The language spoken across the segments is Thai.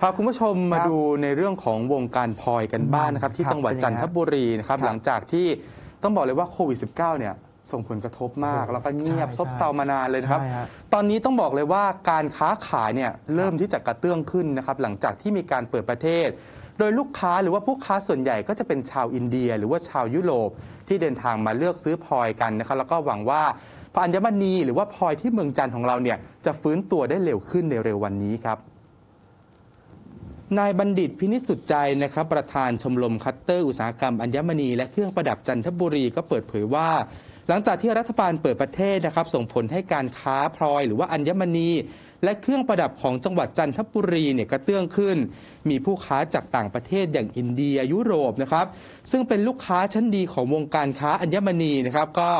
พาคุณผู้ชมมาดูในเรื่องของวงการพลอยกันบ้างนะครับ ที่ครับจังหวัดเป็นยังจัไงนฮะทบุรีนะครับครับหลังจากที่ต้องบอกเลยว่าโควิด -19 เนี่ยส่งผลกระทบมากโอ้โหแล้วก็เงียบใช่ซบเซามานานเลยนะครับใช่ฮะตอนนี้ต้องบอกเลยว่าการค้าขายเนี่ยเริ่มที่จะกระเตื้องขึ้นนะครับ หลังจากที่มีการเปิดประเทศ โดยลูกค้าหรือว่าผู้ค้าส่วนใหญ่ก็จะเป็นชาวอินเดีย หรือว่าชาวยุโรปที่เดินทางมาเลือกซื้อพลอยกันนะครับ แล้วก็หวังว่าพระอัญมณีหรือว่าพลอยที่เมืองจันทร์ของเราเนี่ยจะฟื้นตัวได้เร็วขึ้นในเร็ววันนี้ครับ นายบัณฑิตพินิจสุดใจนะครับประธานชมรมคัตเตอร์อุตสาหกรรมอัญมณีและเครื่องประดับจันทบุรีก็เปิดเผยว่า หลังจากที่รัฐบาลเปิดประเทศนะครับ ส่งผลให้การค้าพลอยหรือว่าอัญมณี และเครื่องประดับของจังหวัดจันทบุรีเนี่ยกระเตื้องขึ้น มีผู้ค้าจากต่างประเทศอย่างอินเดียยุโรปนะครับซึ่งเป็นลูกค้าชั้นดีของวงการค้าอัญมณีนะครับก็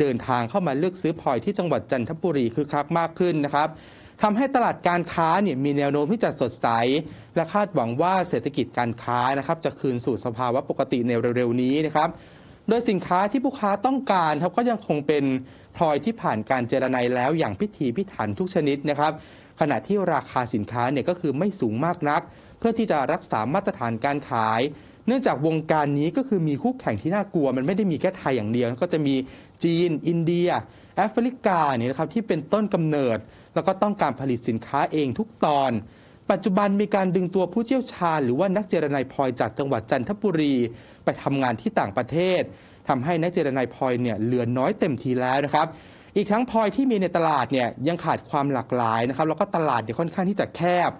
เดินทางเข้ามาเลือกซื้อพลอยที่จังหวัดจันทบุรีคือคักมากขึ้นนะครับ ทำให้ตลาดการค้าเนี่ยมีแนวโน้มที่จะสดใส และคาดหวังว่าเศรษฐกิจการค้านะครับจะคืนสู่สภาวะปกติในเร็วๆนี้นะครับโดยสินค้าที่ผู้ค้าต้องการครับก็ยังคงเป็นพลอยที่ผ่านการเจรไนแล้วอย่างพิถีพิถันทุกชนิดนะครับ ขณะที่ราคาสินค้าเนี่ยก็คือไม่สูงมากนัก เพื่อที่จะรักษามาตรฐานการขาย เนื่องจากวงการนี้ก็คือมีคู่แข่งที่น่ากลัว มันไม่ได้มีแค่ไทยอย่างเดียว ก็จะมีจีน อินเดีย แอฟริกาเนี่ยนะครับที่เป็นต้นกำเนิด แล้วก็ต้องการผลิตสินค้าเองทุกตอน ปัจจุบันมีการดึงตัวผู้เชี่ยวชาญ หรือว่านักเจรนายพลอยจากจังหวัดจันทบุรี ไปทำงานที่ต่างประเทศทำให้นักเจรนายพลอยเนี่ยเหลือน้อยเต็มทีแล้วนะครับอีกทั้งพลอยที่มีในตลาดเนี่ยยังขาดความหลากหลายนะครับแล้วก็ตลาดเนี่ยค่อนข้างที่จะแคบ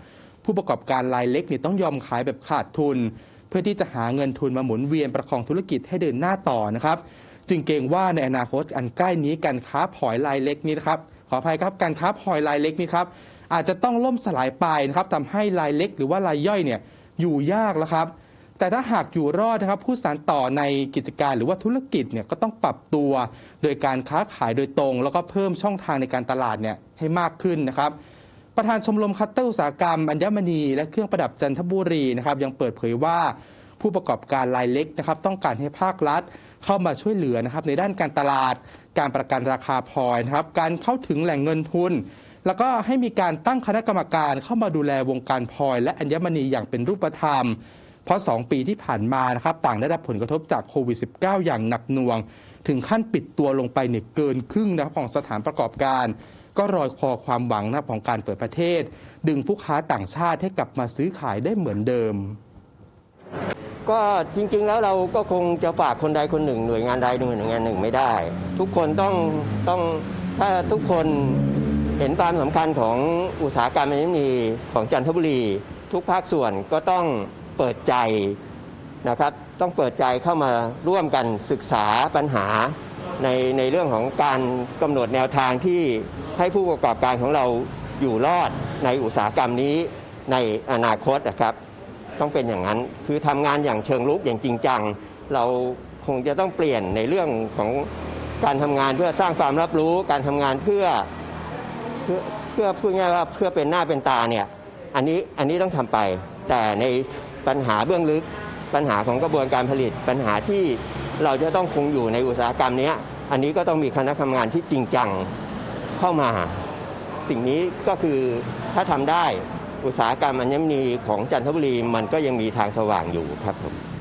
ผู้ประกอบการรายเล็กเนี่ยต้องยอมขายแบบขาดทุน พื่อที่จะหาเงินทุนมาหมุนเวียนประคองธุรกิจให้เดินหน้าต่อนะครับ จึงเกรงว่าในอนาคตอันใกล้นี้การค้าพลอยรายเล็กนี้นะครับขออภัยครับการค้าพลอยรายเล็กนี้ครับอาจจะต้องล่มสลายไปนะครับทำให้รายเล็กหรือว่ารายย่อยเนี่ยอยู่ยากแล้วครับ แต่ถ้าหากอยู่รอดนะครับ ผู้สานต่อในกิจการหรือว่าธุรกิจเนี่ยก็ต้องปรับตัว โดยการค้าขายโดยตรง แล้วก็เพิ่มช่องทางในการตลาดเนี่ยให้มากขึ้นนะครับ ประธานชมรมคัตเตอร์อุตสาหกรรมอัญมณีและเครื่องประดับจันทบุรีนะครับยังเปิดเผยว่าผู้ประกอบการรายเล็กนะครับต้องการให้ภาครัฐเข้ามาช่วยเหลือนะครับในด้านการตลาด การประกันราคาพลอยนะครับการเข้าถึงแหล่งเงินทุน แล้วก็ให้มีการตั้งคณะกรรมการเข้ามาดูแลวงการพลอย และอัญมณีอย่างเป็นรูปธรรม เพราะ 2 ปีที่ผ่านมานะครับต่างได้รับผลกระทบจากโควิด -19 อย่างหนักหน่วง ถึงขั้นปิดตัวลงไปเนี่ยเกินครึ่งนะครับของสถานประกอบการ ก็รอยคอความหวังนะของการเปิดประเทศ ดึงผู้ค้าต่างชาติให้กลับมาซื้อขายได้เหมือนเดิม ก็จริง ๆ แล้วเราก็คงจะฝากคนใดคนหนึ่ง หน่วยงานใดหน่วยงานหนึ่งไม่ได้ ทุกคนต้องต้องถ้าทุกคนเห็นความสำคัญของอุตสาหกรรมอัญมณีของจันทบุรี ทุกภาคส่วนก็ต้องเปิดใจนะครับ ต้องเปิดใจเข้ามาร่วมกันศึกษาปัญหา ในในเรื่องของการกำหนดแนวทางที่ให้ผู้ประกอบการของเราอยู่รอดในอุตสาหกรรมนี้ในอนาคตนะครับ ต้องเป็นอย่างนั้นคือทำงานอย่างเชิงลุกอย่างจริงจัง เราคงจะต้องเปลี่ยนในเรื่องของการทำงานเพื่อสร้างความรับรู้ การทำงานเพื่อเพื่อเพื่อพูดง่ายว่าเพื่อเป็นหน้าเป็นตาเนี่ยอันนี้อันนี้ต้องทำไป แต่ในปัญหาเบื้องลึกปัญหาของกระบวนการผลิตปัญหาที่ เราจะต้องคงอยู่ในอุตสาหกรรมนี้อันนี้ก็ต้องมีคณะทำงานที่จริงจังเข้ามา สิ่งนี้ก็คือถ้าทำได้อุตสาหกรรมอัญมณีของจันทบุรีมันก็ยังมีทางสว่างอยู่ครับผม